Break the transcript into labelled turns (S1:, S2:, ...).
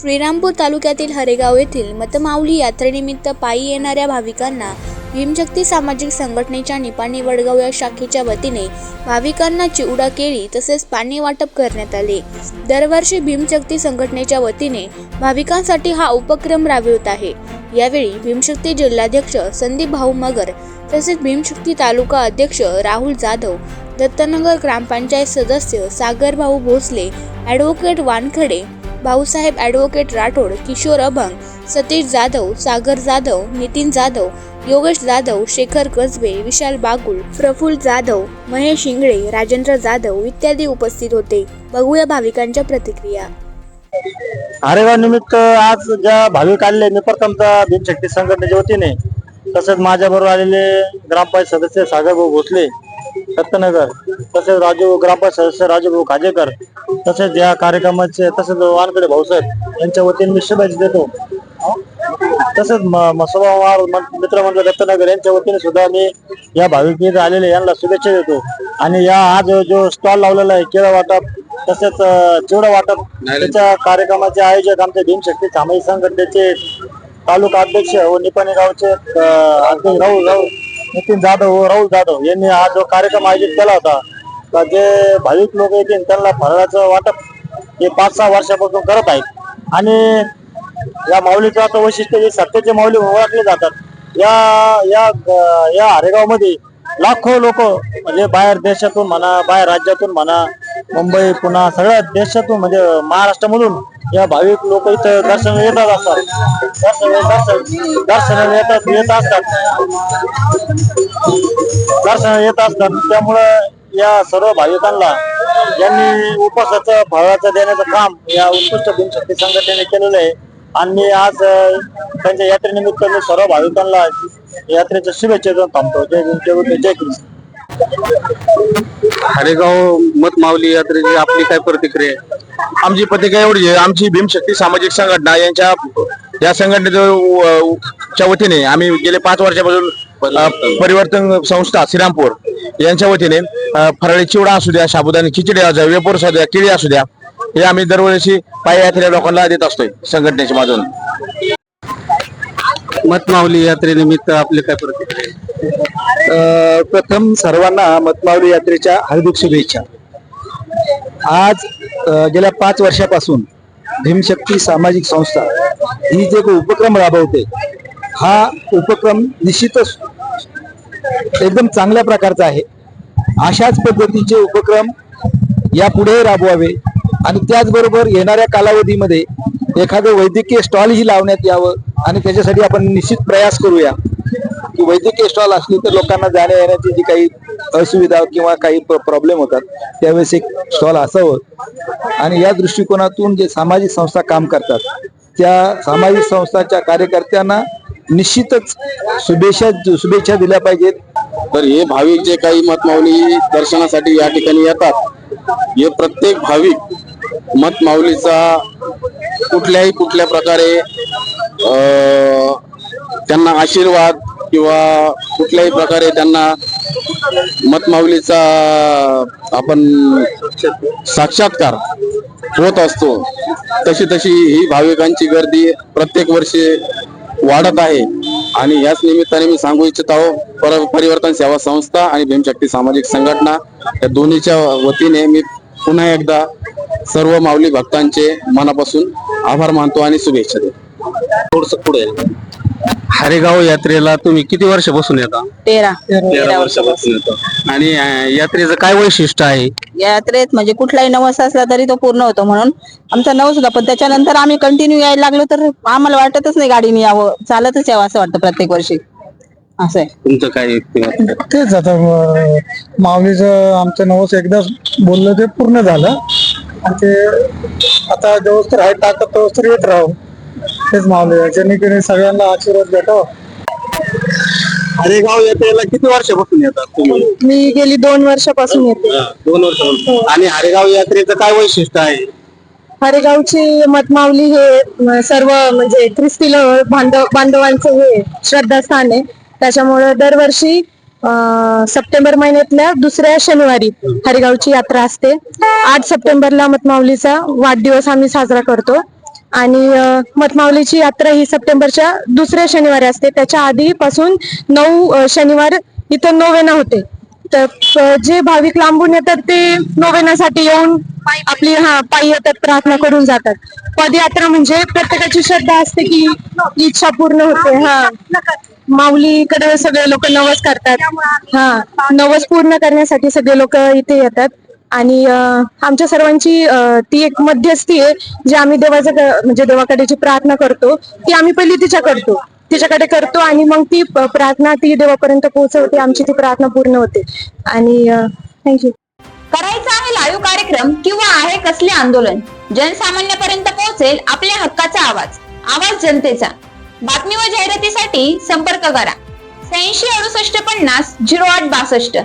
S1: श्रीरामपूर तालुक्यातील हरेगाव येथील मतमाऊली यात्रेनिमित्त पायी येणाऱ्या भाविकांना भीमशक्ती सामाजिक संघटनेच्या निपाणी वडगाव या शाखेच्या वतीने भाविकांना चिवडा केळी तसेच पाणी वाटप करण्यात आले. दरवर्षी भीमशक्ती संघटनेच्या वतीने भाविकांसाठी हा उपक्रम राबवित आहे. यावेळी भीमशक्ती जिल्हाध्यक्ष संदीप भाऊ मगर तसेच भीमशक्ती तालुका अध्यक्ष राहुल जाधव दत्तनगर ग्रामपंचायत सदस्य सागरभाऊ भोसले ॲडव्होकेट वानखडे भाऊसाहेब ॲडव्होकेट राठोड किशोर अभंग सतीश जाधव सागर जाधव नितीन जाधव योगेश जाधव शेखर कसबे विशाल बागुल प्रफुल्ल जाधव महेश इंगळे राजेंद्र जाधव इत्यादी उपस्थित होते. बघूया भाविकांच्या प्रतिक्रिया.
S2: आरेगाव निमित्त आज ज्या भाविक आलेले मी प्रथम भीमशक्ती संघटनेच्या वतीने तसेच माझ्या बरोबर आलेले ग्रामपंचायत सदस्य सागरभाऊ भोसले सत्यनगर तसेच राजू ग्रामपंचायत सदस्य राजूभाऊ खाजेकर तसेच या कार्यक्रमाचे तसेच वानकडे भाऊसाहेब यांच्या वतीने मी शुभेच्छा देतो. तसेच मित्रमंडळ दत्तनगर यांच्या वतीने सुद्धा मी या भाविक आलेले यांना शुभेच्छा देतो. आणि या आज जो स्टॉल लावलेला आहे केळं वाटप तसेच चिवडा वाटप त्याच्या कार्यक्रमाचे आयोजक आमचे भीमशक्ती सामाजिक संघटनेचे तालुका अध्यक्ष व निपाणी गावचे अध्यक्ष राहुल राहुल नितीन जाधव व राहुल जाधव यांनी हा जो कार्यक्रम आयोजित केला होता तर जे भाविक लोक येतील त्यांना फराळाचं वाटप हे पाच सहा वर्षापासून करत आहेत. आणि या माऊलीचं आता वैशिष्ट्य हे सत्याचे माऊली ओळखले जातात. या या या हरेगावमध्ये लाखो लोक म्हणजे बाहेर देशातून म्हणा बाहेर राज्यातून म्हणा मुंबई पुन्हा सगळ्या देशातून म्हणजे महाराष्ट्रामधून या भाविक लोक इथं दर्शन येतात असतात. दर्शन दर्शन दर्शन येतात येत असतात. दर्शन येत असतात. त्यामुळं या सर्व भाविकांना यांनी उपवासाचं फळाचं देण्याचं काम या उत्कृष्ट भीमशक्ती संघटनेने केलेलं आहे. आणि आज त्यांच्या यात्रेनिमित्त मी सर्व भाविकांना यात्रेच्या शुभेच्छा देऊन थांबतो. जय जय कृष्ण.
S3: हरेगाव मत माऊली यात्रेची आपली काय प्रतिक्रिया आहे? आमची प्रतिक्रिया एवढी आहे. आमची भीमशक्ती सामाजिक संघटना यांच्या या संघटनेच्या वतीने आम्ही गेले पाच वर्षापासून परिवर्तन संस्था श्रीरामपूर यांच्या वतीने फराळी चिवडा असू द्या साबुदाणी खिचडी असू द्या वेपूर असू द्या केळी असू द्या हे आम्ही दरवर्षी पाययात्रेच्या लोकांना देत असतोय संघटनेच्या माधून मतमावली यात्रेनिमित्त आपले काय प्रतिक्रिया?
S2: अ, प्रथम सर्वांना मतमावली यात्रेच्या हार्दिक शुभेच्छा. आज गेल्या पाच वर्षापासून भीमशक्ती सामाजिक संस्था ही जे उपक्रम राबवते हा उपक्रम निश्चितच एकदम चांगल्या प्रकारचा आहे. अशाच पद्धतीचे उपक्रम यापुढे राबवावे आणि त्याचबरोबर येणाऱ्या कालावधीमध्ये एखादं वैद्यकीय स्टॉलही लावण्यात यावं आणि त्याच्यासाठी आपण निश्चित प्रयास करूया. की वैद्यकीय स्टॉल असले तर लोकांना जाण्या येण्याची जी काही असुविधा किंवा काही प्रॉब्लेम होतात त्यावेळेस एक स्टॉल असावं. आणि या दृष्टिकोनातून जे सामाजिक संस्था काम करतात त्या सामाजिक संस्थाच्या कार्यकर्त्यांना निश्चितच शुभेच्छा शुभेच्छा दिल्या पाहिजेत.
S3: तर हे भाविक जे काही मतमावली दर्शनासाठी या ठिकाणी येतात हे प्रत्येक भाविक मतमाऊलीचा कुठल्याही कुठल्या प्रकारे त्यांना आशीर्वाद किंवा कुठल्याही प्रकारे त्यांना मतमाऊलीचा आपण साक्षात्कार होत असतो तशी तशी ही भाविकांची गर्दी प्रत्येक वर्षी वाढत आहे. आणि याच निमित्ताने मी सांगू इच्छित आहो पर- परिवर्तन सेवा संस्था आणि भीमशक्ती सामाजिक संघटना या दोन्हीच्या वतीने मी पुन्हा एकदा सर्व माऊली भक्तांचे मनापासून आभार मानतो आणि शुभेच्छा देतो. थोडस पुढे हरेगाव यात्रेला तुम्ही किती वर्षापासून येता?
S4: तेरा.
S3: तेरा वर्षापासून येतो. आणि अं, यात्रेचं काय वैशिष्ट्य आहे?
S4: यात्रेत म्हणजे कुठलाही नवस असला तरी तो पूर्ण होतो म्हणून. आमचा नवस होता पण त्याच्यानंतर आम्ही कंटिन्यू यायला लागलो तर आम्हाला वाटतच नाही गाडीने यावं चालतच यावं असं वाटतं प्रत्येक वर्षी. असं आहे.
S3: तुमचं काय व्यक्तिमत्व?
S5: तेच आता अं, माऊलीचं आमचं नवस एकदा बोललं ते पूर्ण झालं. आणि ते आता जेव्हा तर आहे टाकत तेव्हा तर येत राहू तेच माऊली जेणेकरून सगळ्यांना आशीर्वाद भेटावं
S3: हरेगाव यात्रेला किती वर्षापासून येतात तुम्ही?
S4: मी गेली दोन वर्षापासून येते.
S3: दोन वर्षापासून. आणि हरेगाव यात्रेचं काय वैशिष्ट्य आहे?
S4: हरेगावची मतमावली हे म, सर्व म्हणजे ख्रिस्ती ल- बांधव बांधवांचं हे श्रद्धास्थान आहे. त्याच्यामुळे दरवर्षी अं, सप्टेंबर महिन्यातल्या दुसऱ्या शनिवारी हरेगावची यात्रा असते. आठ सप्टेंबरला मतमावलीचा वाढदिवस आम्ही साजरा करतो. आणि मतमावलीची यात्रा ही सप्टेंबरच्या दुसऱ्या शनिवारी असते. त्याच्या आधीपासून नऊ शनिवार इथं नोवेना होते. तर जे भाविक लांबून येतात ते नोवेनासाठी येऊन आपली हा पायी येतात प्रार्थना करून जातात. पदयात्रा म्हणजे प्रत्येकाची श्रद्धा असते की इच्छा पूर्ण होते. हा. माऊलीकडे सगळे लोक नवस करतात. हा. नवस पूर्ण करण्यासाठी सगळे लोक इथे येतात. आणि आमच्या सर्वांची ती एक मध्यस्थी आहे जी आम्ही देवाचं म्हणजे देवाकडे जी प्रार्थना करतो ती आम्ही पहिली तिच्या करतो. तिच्याकडे करतो आणि मग ती प्रार्थना ती देवापर्यंत पोहोचवते आमची ती प्रार्थना पूर्ण होते. आणि थँक्यू
S6: करायचा आहे लाईव्ह कार्यक्रम किंवा आहे कसले आंदोलन? जनसामान्यापर्यंत पोहोचेल आपल्या हक्काचा आवाज. आवाज जनतेचा. बातमी व जाहिरातीसाठी संपर्क करा. शहाऐंशी अडुसष्ट पन्नास झिरो आठ बासष्ट.